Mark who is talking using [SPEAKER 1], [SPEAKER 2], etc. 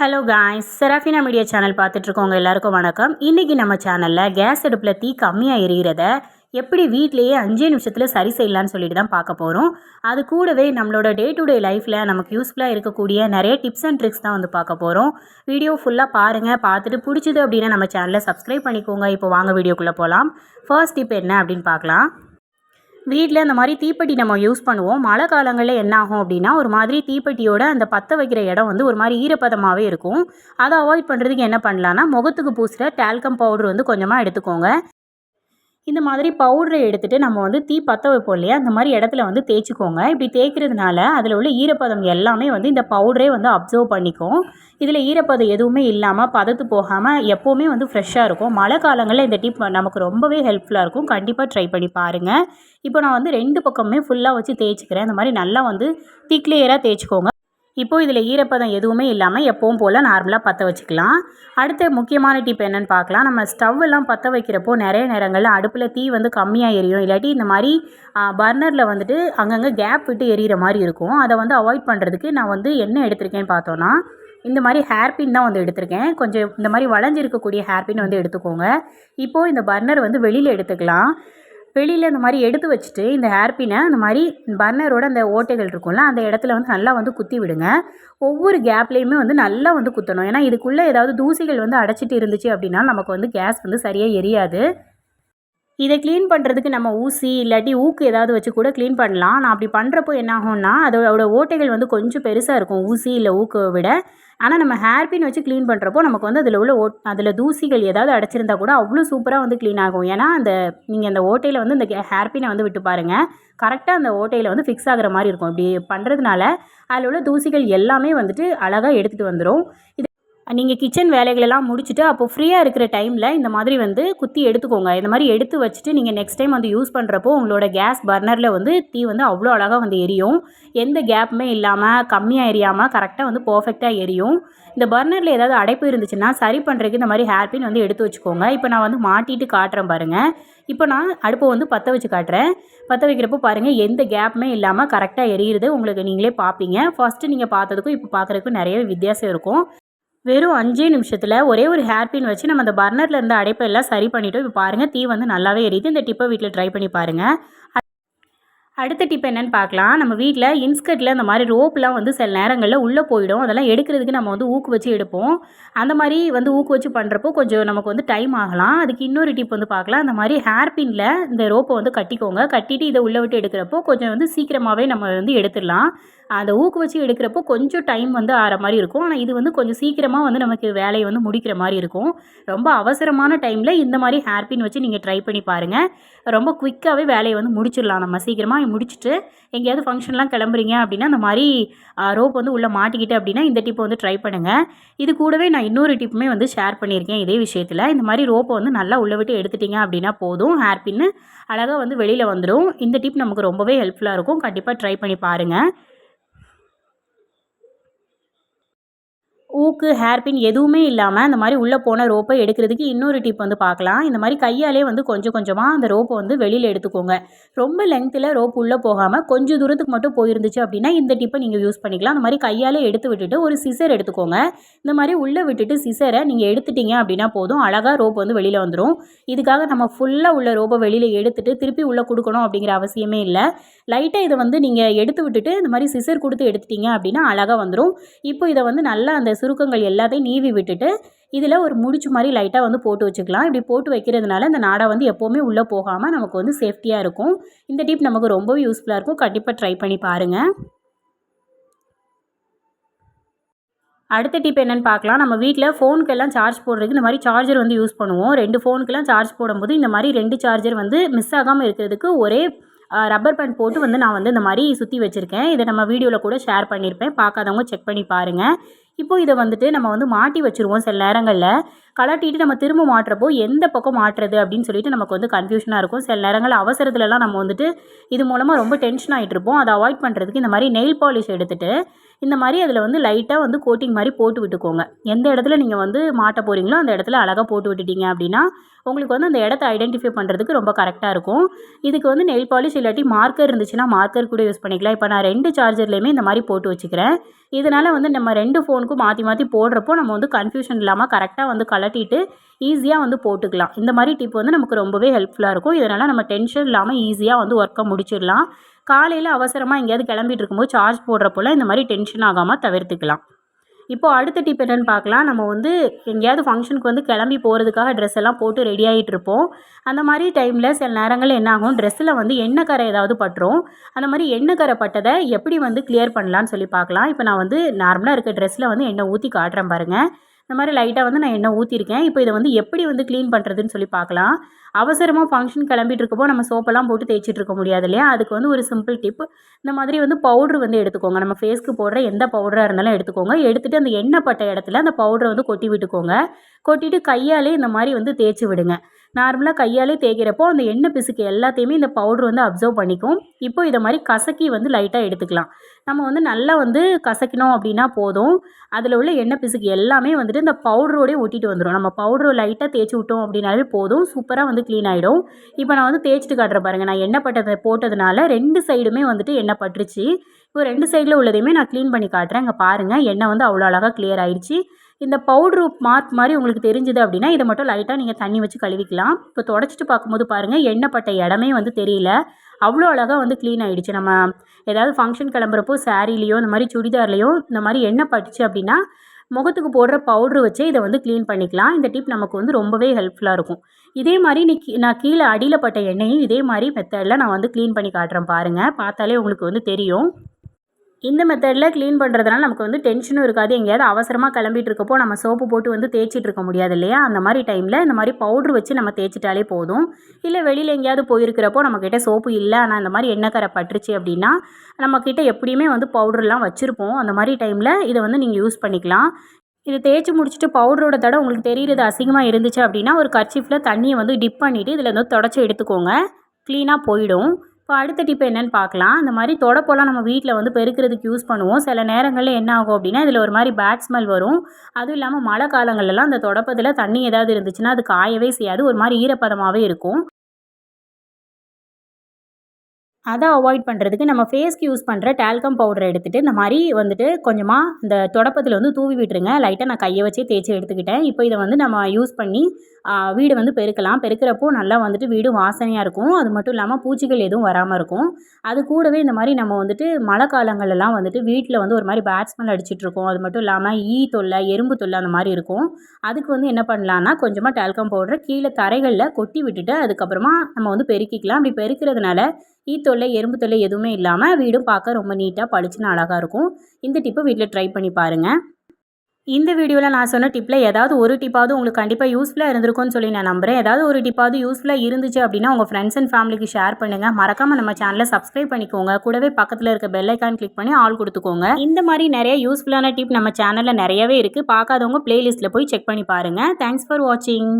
[SPEAKER 1] Hello guys Serafina media channel பார்த்துட்ருக்கோங்க எல்லாருக்கும் வணக்கம். இன்றைக்கி நம்ம சேனலில் கேஸ் அடுப்பில் தீ கம்மியாக எரிகிறத எப்படி வீட்டிலேயே அஞ்சே நிமிஷத்தில் சரி செய்யலான்னு சொல்லிட்டு தான் பார்க்க போகிறோம் அது கூடவே நம்மளோட டே டு டே லைஃப்பில் நமக்கு யூஸ்ஃபுல்லாக இருக்கக்கூடிய நிறைய டிப்ஸ் அண்ட் ட்ரிக்ஸ் தான் வந்து பார்க்க போகிறோம் வீடியோ ஃபுல்லாக பாருங்கள் பார்த்துட்டு பிடிச்சது அப்படின்னா நம்ம சேனலை சப்ஸ்கிரைப் பண்ணிக்கோங்க. இப்போ வாங்க வீடியோக்குள்ளே போகலாம் ஃபர்ஸ்ட் டிப் என்ன அப்படின்னு பார்க்கலாம். வீட்டில் இந்த மாதிரி தீப்பெட்டி நம்ம யூஸ் பண்ணுவோம். மழை காலங்களில் என்ன ஆகும் அப்படின்னா ஒரு மாதிரி தீப்பெட்டியோட அந்த பற்ற வைக்கிற இடம் வந்து ஒரு மாதிரி ஈரப்பதமாகவே இருக்கும். அதை அவாய்ட் பண்ணுறதுக்கு என்ன பண்ணலான்னா முகத்துக்கு பூசுகிற டால்கம் பவுடர் வந்து கொஞ்சமாக எடுத்துக்கோங்க. இந்த மாதிரி பவுடரை எடுத்துகிட்டு நம்ம வந்து தீ பற்ற வைப்போம் இல்லையா? அந்த மாதிரி இடத்துல வந்து தேய்ச்சிக்கோங்க. இப்படி தேய்க்கிறதுனால அதில் உள்ள ஈரப்பதம் எல்லாமே வந்து இந்த பவுடரே வந்து அப்சர்வ் பண்ணிக்கும். இதில் ஈரப்பதம் எதுவுமே இல்லாமல் பதத்து போகாமல் எப்போவுமே வந்து ஃப்ரெஷ்ஷாக இருக்கும். மழை காலங்களில் இந்த டிப் நமக்கு ரொம்பவே ஹெல்ப்ஃபுல்லாக இருக்கும். கண்டிப்பாக ட்ரை பண்ணி பாருங்கள் இப்போ நான் வந்து ரெண்டு பக்கமே ஃபுல்லாக வச்சு தேய்ச்சிக்கிறேன். இந்த மாதிரி நல்லா வந்து திக்லேயராக தேய்ச்சிக்கோங்க. இப்போது இதில் ஈரப்பதம் எதுவுமே இல்லாமல் எப்பவும் போல் நார்மலாக பற்ற வச்சுக்கலாம். அடுத்த முக்கியமான டிப் என்னென்னு பார்க்கலாம். நம்ம ஸ்டவ் எல்லாம் பற்ற வைக்கிறப்போ நிறைய நேரங்களில் அடுப்பில் தீ வந்து கம்மியாக எரியும். இல்லாட்டி இந்த மாதிரி பர்னரில் வந்துட்டு அங்கங்கே கேப் விட்டு எரியிற மாதிரி இருக்கும். அதை வந்து அவாய்ட் பண்ணுறதுக்கு நான் வந்து என்ன எடுத்திருக்கேன்னு பார்த்தோன்னா இந்த மாதிரி ஹேர்பின் தான் வந்து எடுத்திருக்கேன். கொஞ்சம் இந்த மாதிரி வளைஞ்சிருக்கக்கூடிய ஹேர்பின் வந்து எடுத்துக்கோங்க. இப்போது இந்த பர்னர் வந்து வெளியில் எடுத்துக்கலாம். வெளியில் இந்த மாதிரி எடுத்து வச்சுட்டு இந்த ஹேர்பினை இந்த மாதிரி பர்னரோட அந்த ஓட்டைகள் இருக்கும்ல அந்த இடத்துல வந்து நல்லா வந்து குத்தி விடுங்க. ஒவ்வொரு கேப்லேயுமே வந்து நல்லா வந்து குத்தணும். ஏன்னா இதுக்குள்ளே ஏதாவது தூசிகள் வந்து அடைச்சிட்டு இருந்துச்சு அப்படின்னா நமக்கு வந்து கேஸ் வந்து சரியாக எரியாது. இதை க்ளீன் பண்ணுறதுக்கு நம்ம ஊசி இல்லாட்டி ஊக்கு ஏதாவது வச்சு கூட க்ளீன் பண்ணலாம். நான் அப்படி பண்ணுறப்போ என்ன ஆகும்னா அதோட ஓட்டைகள் வந்து கொஞ்சம் பெருசாக இருக்கும் ஊசி இல்லை ஊக்கை விட. ஆனால் நம்ம ஹேர்பின் வச்சு க்ளீன் பண்ணுறப்போ நமக்கு வந்து அதில் உள்ள ஓட் அதில் தூசிகள் ஏதாவது அடைச்சிருந்தா கூட அவ்வளோ சூப்பராக வந்து க்ளீன் ஆகும். ஏன்னா அந்த நீங்கள் அந்த ஓட்டையில் வந்து இந்த ஹேர்பினை வந்து விட்டு பாருங்கள் கரெக்டாக அந்த ஓட்டையில் வந்து ஃபிக்ஸ் ஆகிற மாதிரி இருக்கும். இப்படி பண்ணுறதுனால அதில் உள்ள தூசிகள் எல்லாமே வந்துட்டு அழகாக எடுத்துகிட்டு வந்துடும் இது நீங்கள் கிச்சன் வேலைகளெல்லாம் முடிச்சுட்டு அப்போது ஃப்ரீயாக இருக்கிற டைமில் இந்த மாதிரி வந்து குத்தி எடுத்துக்கோங்க. இந்த மாதிரி எடுத்து வச்சுட்டு நீங்கள் நெக்ஸ்ட் டைம் வந்து யூஸ் பண்ணுறப்போ உங்களோட கேஸ் பர்னரில் வந்து தீ வந்து அவ்வளோ அழகாக வந்து எரியும். எந்த கேப்புமே இல்லாமல் கம்மியாக எரியாமல் கரெக்டாக வந்து பர்ஃபெக்டாக எரியும். இந்த பர்னரில் ஏதாவது அடைப்பு இருந்துச்சுன்னா சரி பண்ணுறதுக்கு இந்த மாதிரி ஹேர்பின் வந்து எடுத்து வச்சுக்கோங்க. இப்போ நான் வந்து மாட்டிட்டு காட்டுறேன் பாருங்கள் இப்போ நான் அடுப்பை வந்து பற்ற வச்சு காட்டுறேன். பற்ற வைக்கிறப்போ பாருங்கள் எந்த கேப்புமே இல்லாமல் கரெக்டாக எரியுறது உங்களுக்கு நீங்களே பார்ப்பீங்க. ஃபஸ்ட்டு நீங்கள் பார்த்ததுக்கும் இப்போ பார்க்குறதுக்கும் நிறைய வித்தியாசம் இருக்கும். வெறும் அஞ்சே நிமிஷத்தில் ஒரே ஒரு ஹேர் பின் வச்சு நம்ம அந்த பர்னரில் இருந்த அடைப்பை எல்லாம் சரி பண்ணிவிட்டு இப்போ பாருங்கள் தீ வந்து நல்லாவே எரியுது. இந்த டிப்பை வீட்டில் ட்ரை பண்ணி பாருங்கள் அடுத்த டிப் என்னென்னு பார்க்கலாம். நம்ம வீட்டில் இன்ஸ்கர்ட்டில் இந்த மாதிரி ரோப்லாம் வந்து சில நேரங்களில் உள்ளே போயிடும். அதெல்லாம் எடுக்கிறதுக்கு நம்ம வந்து ஊக்கு வச்சு எடுப்போம். அந்த மாதிரி வந்து ஊக்கு வச்சு பண்ணுறப்போ கொஞ்சம் நமக்கு வந்து டைம் ஆகலாம். அதுக்கு இன்னொரு டிப் வந்து பார்க்கலாம். அந்த மாதிரி ஹேர் பின்னில் இந்த ரோப்பை வந்து கட்டிக்கோங்க. கட்டிட்டு இதை உள்ளே விட்டு எடுக்கிறப்போ கொஞ்சம் வந்து சீக்கிரமாகவே நம்ம வந்து எடுத்துடலாம். அந்த ஊக்கு வச்சு எடுக்கிறப்போ கொஞ்சம் டைம் வந்து ஆகிற மாதிரி இருக்கும். ஆனால் இது வந்து கொஞ்சம் சீக்கிரமாக வந்து நமக்கு வேலையை வந்து முடிக்கிற மாதிரி இருக்கும். ரொம்ப அவசரமான டைமில் இந்த மாதிரி ஹேர்பின் வச்சு நீங்கள் ட்ரை பண்ணி பாருங்கள் ரொம்ப குயிக்காகவே வேலையை வந்து முடிச்சிடலாம் நம்ம. சீக்கிரமாக முடிச்சுட்டு எங்கேயாவது ஃபங்க்ஷன்லாம் கிளம்புறீங்க அப்படின்னா அந்த மாதிரி ரோப் வந்து உள்ளே மாட்டிக்கிட்டு அப்படின்னா இந்த டிப்பை வந்து ட்ரை பண்ணுங்கள் இது கூடவே நான் இன்னொரு டிப்புமே வந்து ஷேர் பண்ணியிருக்கேன் இதே விஷயத்தில். இந்த மாதிரி ரோப்பை வந்து நல்லா உள்ளே விட்டு எடுத்துட்டிங்க அப்படின்னா போதும். ஹேர் பின்னு அழகாக வந்து வெளியில் வந்துடும் இந்த டிப் நமக்கு ரொம்பவே ஹெல்ப்ஃபுல்லாக இருக்கும். கண்டிப்பாக ட்ரை பண்ணி பாருங்கள் ஊக்கு ஹேர்பின் எதுவுமே இல்லாமல் அந்த மாதிரி உள்ளே போன ரோப்பை எடுக்கிறதுக்கு இன்னொரு டிப் வந்து பார்க்கலாம். இந்த மாதிரி கையாலே வந்து கொஞ்சம் கொஞ்சமாக அந்த ரோப்பை வந்து வெளியில் எடுத்துக்கோங்க. ரொம்ப லென்த்தில் ரோப் உள்ளே போகாமல் கொஞ்சம் தூரத்துக்கு மட்டும் போயிருந்துச்சு அப்படின்னா இந்த டிப்பை நீங்கள் யூஸ் பண்ணிக்கலாம். அந்த மாதிரி கையாலே எடுத்து விட்டுட்டு ஒரு சிசர் எடுத்துக்கோங்க. இந்த மாதிரி உள்ளே விட்டுட்டு சிசரை நீங்கள் எடுத்துட்டீங்க அப்படின்னா போதும். அழகாக ரோப் வந்து வெளியில் வந்துடும் இதுக்காக நம்ம ஃபுல்லாக உள்ள ரோப்பை வெளியில் எடுத்துட்டு திருப்பி உள்ளே கொடுக்கணும் அப்படிங்கிற அவசியமே இல்லை. லைட்டாக இதை வந்து நீங்கள் எடுத்து விட்டுட்டு இந்த மாதிரி சிசர் கொடுத்து எடுத்துட்டீங்க அப்படின்னா அழகாக வந்துடும் இப்போ இதை வந்து நல்லா அந்த சுருக்கங்கள் எல்லாத்தையும் நீவி விட்டுட்டு இதில் ஒரு முடிச்சு மாதிரி லைட்டாக வந்து போட்டு வச்சுக்கலாம். இப்படி போட்டு வைக்கிறதுனால இந்த நாடா வந்து எப்போவுமே உள்ளே போகாமல் நமக்கு வந்து சேஃப்டியாக இருக்கும். இந்த டிப் நமக்கு ரொம்பவே யூஸ்ஃபுல்லாக இருக்கும். கண்டிப்பாக ட்ரை பண்ணி பாருங்கள் அடுத்த டிப் என்னென்னு பார்க்கலாம். நம்ம வீட்டில் ஃபோனுக்கெல்லாம் சார்ஜ் போடுறதுக்கு இந்த மாதிரி சார்ஜர் வந்து யூஸ் பண்ணுவோம். ரெண்டு ஃபோனுக்கெல்லாம் சார்ஜ் போடும்போது இந்த மாதிரி ரெண்டு சார்ஜர் வந்து மிஸ் ஆகாமல் இருக்கிறதுக்கு ஒரே ரப்பர் பேண்ட் போட்டு வந்து நான் வந்து இந்த மாதிரி சுற்றி வச்சுருக்கேன். இதை நம்ம வீடியோவில் கூட ஷேர் பண்ணியிருப்பேன் பார்க்காதவங்க செக் பண்ணி பாருங்கள் இப்போது இதை வந்துட்டு நம்ம வந்து மாட்டி வச்சுருவோம் சில நேரங்களில். கலட்டிட்டு நம்ம திரும்ப மாட்டுறப்போ எந்த பக்கம் மாட்டுறது அப்படின்னு சொல்லிட்டு நமக்கு வந்து கன்ஃபியூஷனாக இருக்கும். சில நேரங்களில் அவசரத்துலலாம் நம்ம வந்துட்டு இது மூலமாக ரொம்ப டென்ஷன் ஆகிட்டு இருப்போம் அதை அவாய்ட் பண்ணுறதுக்கு இந்த மாதிரி நெயில் பாலிஷ் எடுத்துகிட்டு இந்த மாதிரி அதில் வந்து லைட்டாக வந்து கோட்டிங் மாதிரி போட்டு விட்டுக்கோங்க. எந்த இடத்துல நீங்கள் வந்து மாட்ட போகிறீங்களோ அந்த இடத்துல அழகாக போட்டு விட்டுட்டீங்க அப்படின்னா உங்களுக்கு வந்து அந்த இடத்த ஐடென்டிஃபை பண்ணுறதுக்கு ரொம்ப கரெக்டாக இருக்கும். இதுக்கு வந்து நெல் பாலிஷ் இல்லாட்டி மார்க்கர் இருந்துச்சுன்னா மார்க்கர் கூட யூஸ் பண்ணிக்கலாம். இப்போ நான் ரெண்டு சார்ஜர்லேயுமே இந்த மாதிரி போட்டு வச்சுக்கிறேன். இதனால் வந்து நம்ம ரெண்டு ஃபோனுக்கும் மாற்றி மாற்றி போடுறப்போ நம்ம வந்து கன்ஃபியூஷன் இல்லாமல் கரெக்டாக வந்து கலட்டிட்டு ஈஸியாக வந்து போட்டுக்கலாம். இந்த மாதிரி டிப் வந்து நமக்கு ரொம்பவே ஹெல்ப்ஃபுல்லாக இருக்கும். இதனால் நம்ம டென்ஷன் இல்லாமல் ஈஸியாக வந்து ஒர்க்கை முடிச்சிடலாம். காலையில் அவசரமாக எங்கேயாவது கிளம்பிட்டு இருக்கும்போது சார்ஜ் போடுறப்போல இந்த மாதிரி டென்ஷன் ஆகாமல் தவிர்த்துக்கலாம். இப்போது அடுத்த டிப் என்னென்னு பார்க்கலாம். நம்ம வந்து எங்கேயாவது ஃபங்க்ஷனுக்கு வந்து கிளம்பி போகிறதுக்காக ட்ரெஸ் எல்லாம் போட்டு ரெடி ஆகிட்டு இருப்போம். அந்த மாதிரி டைமில் சில நேரங்களில் என்ன ஆகும்? ட்ரெஸ்ஸில் வந்து எண்ணெய் கரை ஏதாவது பட்டுரும். அந்த மாதிரி எண்ணெய் கரை பட்டதை எப்படி வந்து கிளியர் பண்ணலான்னு சொல்லி பார்க்கலாம். இப்போ நான் வந்து நார்மலாக இருக்க ட்ரெஸ்ஸில் வந்து எண்ணெய் ஊற்றி காட்டுறேன் பாருங்கள் இந்த மாதிரி லைட்டாக வந்து நான் எண்ணெய் ஊற்றிருக்கேன் இப்போ இதை வந்து எப்படி வந்து க்ளீன் பண்ணுறதுன்னு சொல்லி பார்க்கலாம். அவசரமாக ஃபங்க்ஷன் கிளம்பிட்டு இருக்கப்போ நம்ம சோப்பெல்லாம் போட்டு தேய்ச்சிட்டு இருக்க முடியாது இல்லையா? அதுக்கு வந்து ஒரு சிம்பிள் டிப் இந்த மாதிரி வந்து பவுட்ரு வந்து எடுத்துக்கோங்க. நம்ம ஃபேஸ்க்கு போடுற எந்த பவுடராக இருந்தாலும் எடுத்துக்கோங்க. எடுத்துகிட்டு அந்த எண்ணெய் பட்ட இடத்துல அந்த பவுடரை வந்து கொட்டி விட்டுக்கோங்க. கொட்டிட்டு கையாலே இந்த மாதிரி வந்து தேய்ச்சி விடுங்க. நார்மலாக கையாலே தேய்க்கிறப்போ அந்த எண்ணெய் பிசுக்கு எல்லாத்தையுமே இந்த பவுட்ரு வந்து அப்சர்வ் பண்ணிக்கும். இப்போ இதை மாதிரி கசக்கி வந்து லைட்டாக எடுத்துக்கலாம். நம்ம வந்து நல்லா வந்து கசக்கினோம் அப்படின்னா போதும். அதில் உள்ள எண்ணெய் பிசுக்கு எல்லாமே வந்துட்டு இந்த பவுடரோடய ஒட்டிட்டு வந்துடும் நம்ம பவுடரை லைட்டாக தேய்ச்சி விட்டோம் அப்படின்னாலே போதும். சூப்பராக வந்து க்ளீன் ஆகிடும் இப்போ நான் வந்து தேய்ச்சிட்டு காட்டுறேன் பாருங்கள் நான் எண்ணெய் பட்டதை போட்டதுனால ரெண்டு சைடுமே வந்துட்டு எண்ணெய் பட்டுருச்சு. இப்போ ரெண்டு சைடில் உள்ளதையுமே நான் க்ளீன் பண்ணி காட்டுறேன். இங்கே பாருங்கள் எண்ணெய் வந்து அவ்வளோ அழகாக கிளியர் ஆயிடுச்சு. இந்த பவுட்ரு மார்க் மாதிரி உங்களுக்கு தெரிஞ்சுது அப்படின்னா இதை மட்டும் லைட்டாக நீங்கள் தண்ணி வச்சு கழுவிக்கலாம். இப்போ தொடச்சிட்டு பார்க்கும்போது பாருங்கள் எண்ணெய் பட்ட இடமே வந்து தெரியல. அவ்வளோ அழகாக வந்து க்ளீன் ஆகிடுச்சு நம்ம ஏதாவது ஃபங்க்ஷன் கிளம்புறப்போ சாரீலேயோ இந்த மாதிரி சுடிதார்லேயோ இந்த மாதிரி எண்ணெய் பட்டுச்சு அப்படின்னா முகத்துக்கு போடுற பவுட்ரு வச்சே இதை வந்து க்ளீன் பண்ணிக்கலாம். இந்த டிப் நமக்கு வந்து ரொம்பவே ஹெல்ப்ஃபுல்லாக இருக்கும். இதே மாதிரி நீ நான் கீழே அடியில் பட்ட எண்ணெயும் இதே மாதிரி மெத்தடில் நான் வந்து க்ளீன் பண்ணி காட்டுறேன் பாருங்கள் பார்த்தாலே உங்களுக்கு வந்து தெரியும். இந்த மெத்தடில் க்ளீன் பண்ணுறதுனால நமக்கு வந்து டென்ஷனும் இருக்காது. எங்கேயாவது அவசரமாக கிளம்பிட்டு இருக்கப்போ நம்ம சோப்பு போட்டு வந்து தேய்ச்சிட்டு இருக்க முடியாது இல்லையா? அந்த மாதிரி டைமில் இந்த மாதிரி பவுட்ரு வச்சு நம்ம தேய்ச்சிட்டாலே போதும். இல்லை வெளியில் எங்கேயாவது போயிருக்கிறப்போ நம்மக்கிட்ட சோப்பு இல்லை ஆனால் இந்த மாதிரி எண்ணெய் கரை பட்டுருச்சு அப்படின்னா நம்மக்கிட்ட எப்படியுமே வந்து பவுடர்லாம் வச்சுருப்போம். அந்த மாதிரி டைமில் இதை வந்து நீங்கள் யூஸ் பண்ணிக்கலாம். இது தேய்ச்சி முடிச்சுட்டு பவுடரோட தடவை உங்களுக்கு தெரியுறது அசிங்கமாக இருந்துச்சு அப்படின்னா ஒரு கர்ச்சிஃபில் தண்ணியை வந்து டிப் பண்ணிவிட்டு இதில் வந்து தொடச்சி எடுத்துக்கோங்க. க்ளீனாக போயிடும். இப்போ அடுத்த டிப் என்னென்னு பார்க்கலாம். இந்த மாதிரி தொடப்போலாம் நம்ம வீட்டில் வந்து பெருக்கிறதுக்கு யூஸ் பண்ணுவோம். சில நேரங்களில் என்ன ஆகும் அப்படின்னா இதில் ஒரு மாதிரி பேட் ஸ்மெல் வரும். அதுவும் இல்லாமல் மழை காலங்கள்லாம் அந்த தொடப்பத்தில் தண்ணி ஏதாவது இருந்துச்சுன்னா அது காயவே செய்யாது. ஒரு மாதிரி ஈரப்பதமாகவே இருக்கும். அதை அவாய்ட் பண்ணுறதுக்கு நம்ம ஃபேஸ்க்கு யூஸ் பண்ணுற டால்கம் பவுடரை எடுத்துகிட்டு இந்த மாதிரி வந்துட்டு கொஞ்சமாக இந்த தொடப்பத்தில் வந்து தூவி விட்டுருங்க. லைட்டாக நான் கையை வச்சே தேய்ச்சி எடுத்துக்கிட்டேன். இப்போ இதை வந்து நம்ம யூஸ் பண்ணி வீடு வந்து பெருக்கலாம். பெருக்கிறப்போ நல்லா வந்துட்டு வீடு வாசனையாக இருக்கும். அது மட்டும் இல்லாமல் பூச்சிகள் எதுவும் வராமல் இருக்கும். அது கூடவே இந்த மாதிரி நம்ம வந்துட்டு மழை காலங்கள்லாம் வந்துட்டு வீட்டில் வந்து ஒரு மாதிரி பேட்ஸ்மெல் அடிச்சிட்ருக்கோம் அது மட்டும் இல்லாமல் ஈ தொல்லை எறும்பு தொல்லை அந்த மாதிரி இருக்கும். அதுக்கு வந்து என்ன பண்ணலான்னா கொஞ்சமாக டால்கம் பவுடர் கீழே தரைகளில் கொட்டி விட்டுட்டு அதுக்கப்புறமா நம்ம வந்து பெருக்கிக்கலாம். அப்படி பெருக்கிறதுனால ஈ தொல்லை எறும்பு தொல்லை எதுவுமே இல்லாமல் வீடும் பார்க்க ரொம்ப நீட்டாக பளிச்சுன்னு அழகாக இருக்கும். இந்த டிப்பை வீட்டில் ட்ரை பண்ணி பாருங்கள் இந்த வீடியோவில் நான் சொன்ன டிப்பில் ஏதாவது ஒரு டிப்பாவது உங்களுக்கு கண்டிப்பாக யூஸ்ஃபுல்லாக இருந்திருக்கும்னு சொல்லி நான் நம்புகிறேன் ஏதாவது ஒரு டிப்பாவது யூஸ்ஃபுல்லாக இருந்துச்சு அப்படின்னா உங்கள் ஃப்ரெண்ட்ஸ் அண்ட் ஃபேமிலிக்கு ஷேர் பண்ணுங்கள் மறக்காமல் நம்ம சேனலை சப்ஸ்கிரைப் பண்ணிக்கோங்க. கூடவே பக்கத்தில் இருக்க பெல் ஐக்கான் கிளிக் பண்ணி ஆல் கொடுத்துக்கோங்க. இந்த மாதிரி நிறைய யூஸ்ஃபுல்லான டிப் நம்ம சேனலில் நிறையவே இருக்குது பார்க்காதவங்க பிளேலிஸ்ட்டில் போய் செக் பண்ணி பாருங்கள் தேங்க்ஸ் ஃபார் வாட்சிங்